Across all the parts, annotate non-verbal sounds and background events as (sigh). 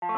Cześć,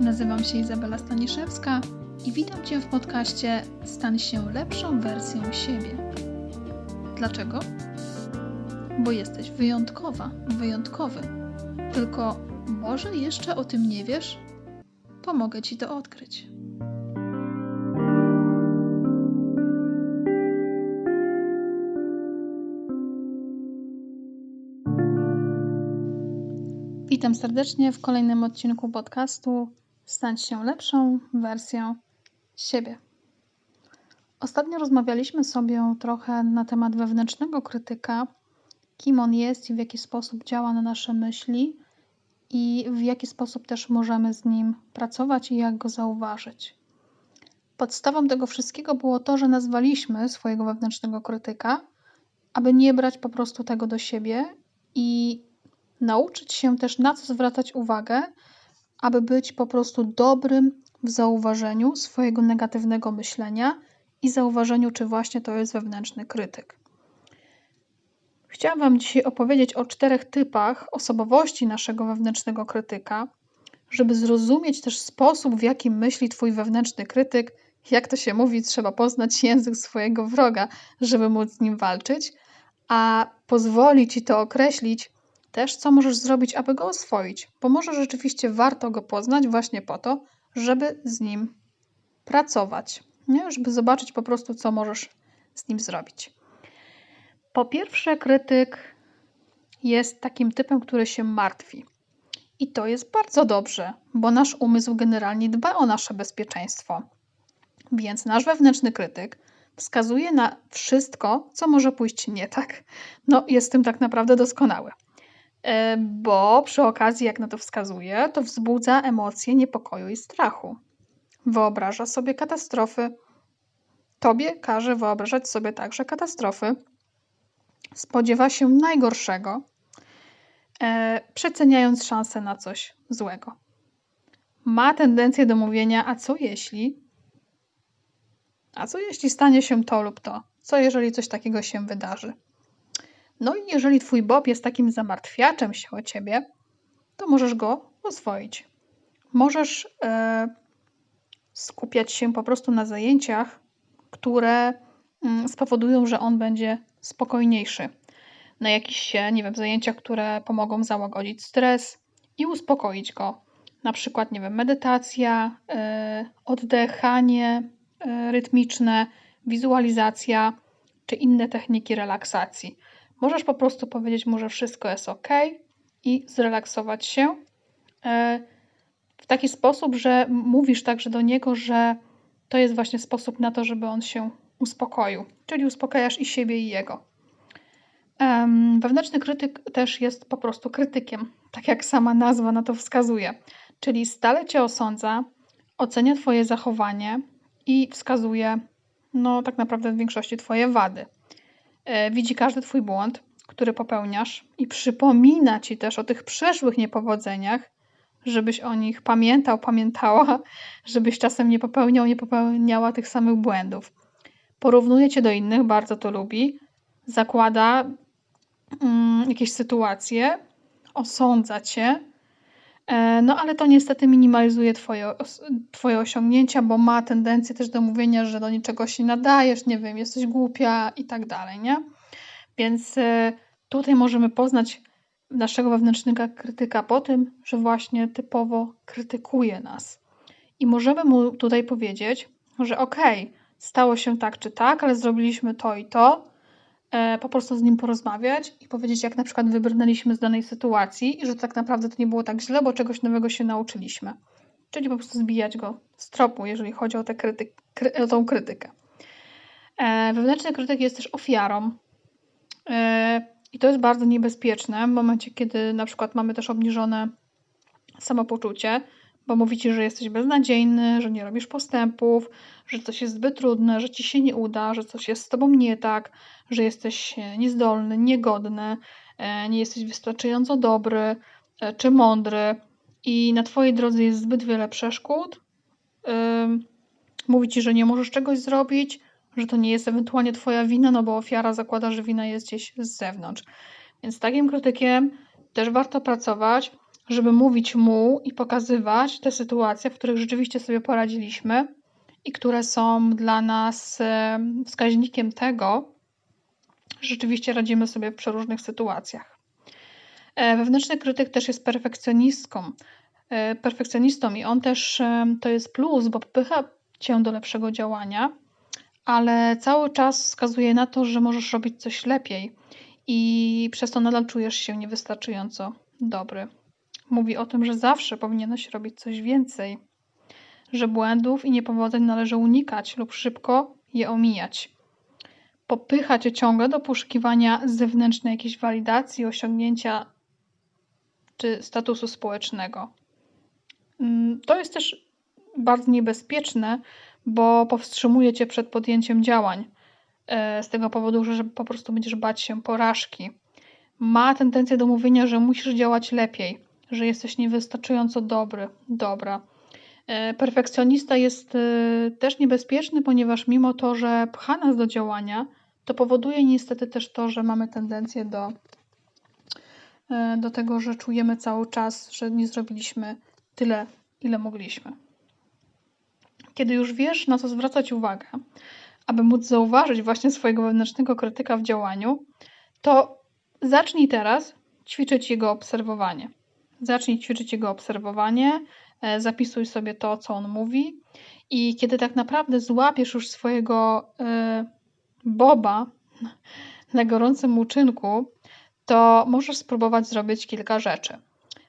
nazywam się Izabela Staniszewska i witam Cię w podcaście Stan się lepszą wersją siebie. Dlaczego? Bo jesteś wyjątkowa, wyjątkowy. Tylko może jeszcze o tym nie wiesz? Pomogę Ci to odkryć. Witam serdecznie w kolejnym odcinku podcastu Stać się lepszą wersją siebie. Ostatnio rozmawialiśmy sobie trochę na temat wewnętrznego krytyka, kim on jest i w jaki sposób działa na nasze myśli i w jaki sposób też możemy z nim pracować i jak go zauważyć. Podstawą tego wszystkiego było to, że nazwaliśmy swojego wewnętrznego krytyka, aby nie brać po prostu tego do siebie i nauczyć się też na co zwracać uwagę, aby być po prostu dobrym w zauważeniu swojego negatywnego myślenia i zauważeniu, czy właśnie to jest wewnętrzny krytyk. Chciałam Wam dzisiaj opowiedzieć o czterech typach osobowości naszego wewnętrznego krytyka, żeby zrozumieć też sposób, w jaki myśli Twój wewnętrzny krytyk. Jak to się mówi, trzeba poznać język swojego wroga, żeby móc z nim walczyć, a pozwoli Ci to określić, też, co możesz zrobić, aby go oswoić, bo może rzeczywiście warto go poznać właśnie po to, żeby z nim pracować, nie? żeby zobaczyć po prostu, co możesz z nim zrobić. Po pierwsze, krytyk jest takim typem, który się martwi. I to jest bardzo dobrze, bo nasz umysł generalnie dba o nasze bezpieczeństwo. Więc nasz wewnętrzny krytyk wskazuje na wszystko, co może pójść nie tak. No, jest w tym tak naprawdę doskonały. E, bo przy okazji, jak na to wskazuje, to wzbudza emocje niepokoju i strachu. Wyobraża sobie katastrofy. Tobie każe wyobrażać sobie także katastrofy. Spodziewa się najgorszego, e, przeceniając szanse na coś złego. Ma tendencję do mówienia: A co jeśli? A co jeśli stanie się to lub to? Co jeżeli coś takiego się wydarzy? No i jeżeli twój Bob jest takim zamartwiaczem się o ciebie, to możesz go oswoić. Możesz e, skupiać się po prostu na zajęciach, które mm, spowodują, że on będzie spokojniejszy. Na jakichś, nie wiem, zajęciach, które pomogą załagodzić stres i uspokoić go. Na przykład, nie wiem, medytacja, e, oddychanie e, rytmiczne, wizualizacja czy inne techniki relaksacji. Możesz po prostu powiedzieć mu, że wszystko jest ok i zrelaksować się e, w taki sposób, że mówisz także do niego, że to jest właśnie sposób na to, żeby on się uspokoił. Czyli uspokajasz i siebie, i jego. Wewnętrzny krytyk też jest po prostu krytykiem, tak jak sama nazwa na to wskazuje. Czyli stale cię osądza, ocenia Twoje zachowanie i wskazuje, no tak naprawdę w większości Twoje wady. E, widzi każdy Twój błąd, który popełniasz i przypomina Ci też o tych przeszłych niepowodzeniach, żebyś o nich pamiętał, pamiętała, (laughs) żebyś czasem nie popełniał, nie popełniała tych samych błędów. Porównuje Cię do innych, bardzo to lubi, zakłada mm, jakieś sytuacje, osądza Cię, e, no ale to niestety minimalizuje twoje, twoje osiągnięcia, bo ma tendencję też do mówienia, że do niczego się nadajesz, nie wiem, jesteś głupia i tak dalej, nie? Więc e, tutaj możemy poznać naszego wewnętrznego krytyka po tym, że właśnie typowo krytykuje nas. I możemy mu tutaj powiedzieć, że okej, okay, stało się tak czy tak, ale zrobiliśmy to i to. E, po prostu z nim porozmawiać i powiedzieć, jak na przykład wybrnęliśmy z danej sytuacji i że tak naprawdę to nie było tak źle, bo czegoś nowego się nauczyliśmy. Czyli po prostu zbijać go z tropu, jeżeli chodzi o, tę kryty- kry- o tą krytykę. E, wewnętrzny krytyk jest też ofiarą E, I to jest bardzo niebezpieczne w momencie, kiedy na przykład mamy też obniżone samopoczucie, bo mówi ci, że jesteś beznadziejny, że nie robisz postępów, że coś jest zbyt trudne, że ci się nie uda, że coś jest z tobą nie tak, że jesteś niezdolny, niegodny, e, nie jesteś wystarczająco dobry e, czy mądry i na twojej drodze jest zbyt wiele przeszkód. Mówi ci, że nie możesz czegoś zrobić, że to nie jest ewentualnie twoja wina, no bo ofiara zakłada, że wina jest gdzieś z zewnątrz. Więc z takim krytykiem też warto pracować, żeby mówić mu i pokazywać te sytuacje, w których rzeczywiście sobie poradziliśmy i które są dla nas wskaźnikiem tego, że rzeczywiście radzimy sobie w przeróżnych sytuacjach. E, wewnętrzny krytyk też jest perfekcjonistką, e, perfekcjonistą i on też to jest plus, bo popycha cię do lepszego działania, ale cały czas wskazuje na to, że możesz robić coś lepiej i przez to nadal czujesz się niewystarczająco dobry. Mówi o tym, że zawsze powinieneś robić coś więcej, że błędów i niepowodzeń należy unikać lub szybko je omijać. Popycha cię ciągle do poszukiwania zewnętrznej jakiejś walidacji, osiągnięcia czy statusu społecznego. Mm, to jest też bardzo niebezpieczne, bo powstrzymuje cię przed podjęciem działań. E, z tego powodu, że po prostu będziesz bać się porażki. Ma tendencję do mówienia, że musisz działać lepiej, że jesteś niewystarczająco dobry, dobra. E, perfekcjonista jest e, też niebezpieczny, ponieważ mimo to, że pcha nas do działania, to powoduje niestety też to, że mamy tendencję do, do tego, że czujemy cały czas, że nie zrobiliśmy tyle, ile mogliśmy. Kiedy już wiesz, na co zwracać uwagę, aby móc zauważyć właśnie swojego wewnętrznego krytyka w działaniu, to zacznij teraz ćwiczyć jego obserwowanie. Zacznij ćwiczyć jego obserwowanie, e, zapisuj sobie to, co on mówi, i kiedy tak naprawdę złapiesz już swojego y, Boba na gorącym uczynku, to możesz spróbować zrobić kilka rzeczy.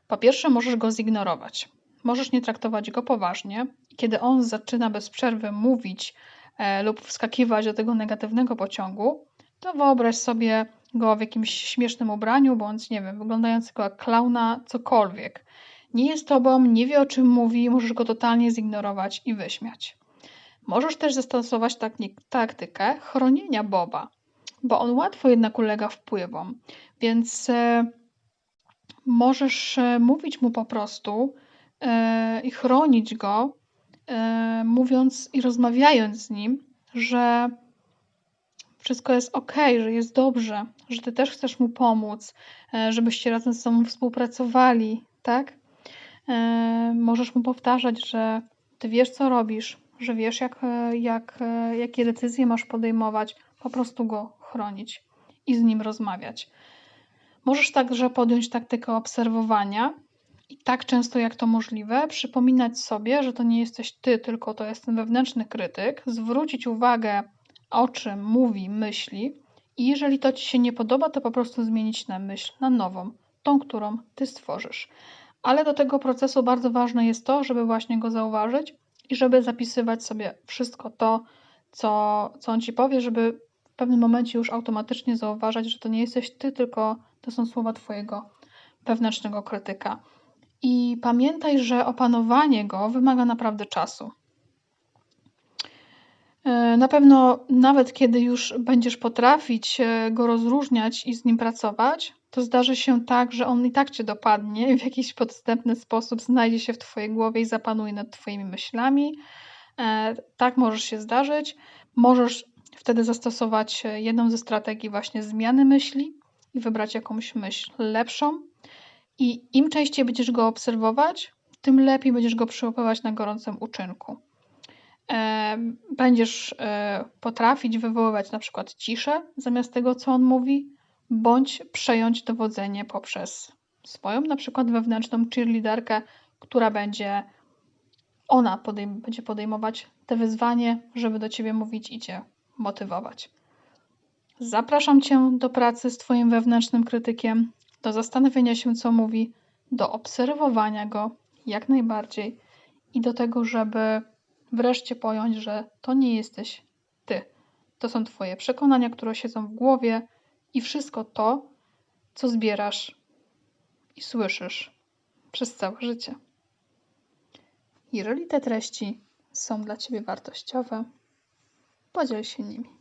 Po pierwsze, możesz go zignorować. Możesz nie traktować go poważnie. Kiedy on zaczyna bez przerwy mówić e, lub wskakiwać do tego negatywnego pociągu, to wyobraź sobie go w jakimś śmiesznym ubraniu, bądź nie wiem, wyglądającego jak klauna, cokolwiek. Nie jest tobą, nie wie o czym mówi, możesz go totalnie zignorować i wyśmiać. Możesz też zastosować taktykę chronienia Boba, bo on łatwo jednak ulega wpływom, więc e, możesz e, mówić mu po prostu, E, i chronić go, mówiąc i rozmawiając z nim, że wszystko jest ok, że jest dobrze, że ty też chcesz mu pomóc, e, żebyście razem ze sobą współpracowali, tak? Możesz mu powtarzać, że ty wiesz, co robisz, że wiesz, jak, jak, jakie decyzje masz podejmować, po prostu go chronić i z nim rozmawiać. Możesz także podjąć taktykę obserwowania i tak często jak to możliwe, przypominać sobie, że to nie jesteś ty, tylko to jest ten wewnętrzny krytyk, zwrócić uwagę, o czym mówi, myśli, i jeżeli to ci się nie podoba, to po prostu zmienić na myśl, na nową, tą, którą ty stworzysz. Ale do tego procesu bardzo ważne jest to, żeby właśnie go zauważyć i żeby zapisywać sobie wszystko to, co, co on ci powie, żeby w pewnym momencie już automatycznie zauważać, że to nie jesteś ty, tylko to są słowa twojego wewnętrznego krytyka. I pamiętaj, że opanowanie go wymaga naprawdę czasu. E, na pewno, nawet kiedy już będziesz potrafić e, go rozróżniać i z nim pracować, to zdarzy się tak, że on i tak cię dopadnie w jakiś podstępny sposób znajdzie się w Twojej głowie i zapanuje nad Twoimi myślami. E, tak możesz się zdarzyć. Możesz wtedy zastosować jedną ze strategii właśnie zmiany myśli i wybrać jakąś myśl lepszą, i im częściej będziesz go obserwować, tym lepiej będziesz go przyłapywać na gorącym uczynku. Będziesz e, potrafić wywoływać na przykład ciszę zamiast tego, co on mówi, bądź przejąć dowodzenie poprzez swoją na przykład wewnętrzną cheerleaderkę, która będzie ona podejm będzie podejmować te wyzwanie, żeby do ciebie mówić i cię motywować. Zapraszam cię do pracy z twoim wewnętrznym krytykiem do zastanowienia się, co mówi, do obserwowania go jak najbardziej i do tego, żeby wreszcie pojąć, że to nie jesteś ty. To są Twoje przekonania, które siedzą w głowie i wszystko to, co zbierasz i słyszysz przez całe życie. Jeżeli te treści są dla Ciebie wartościowe, podziel się nimi.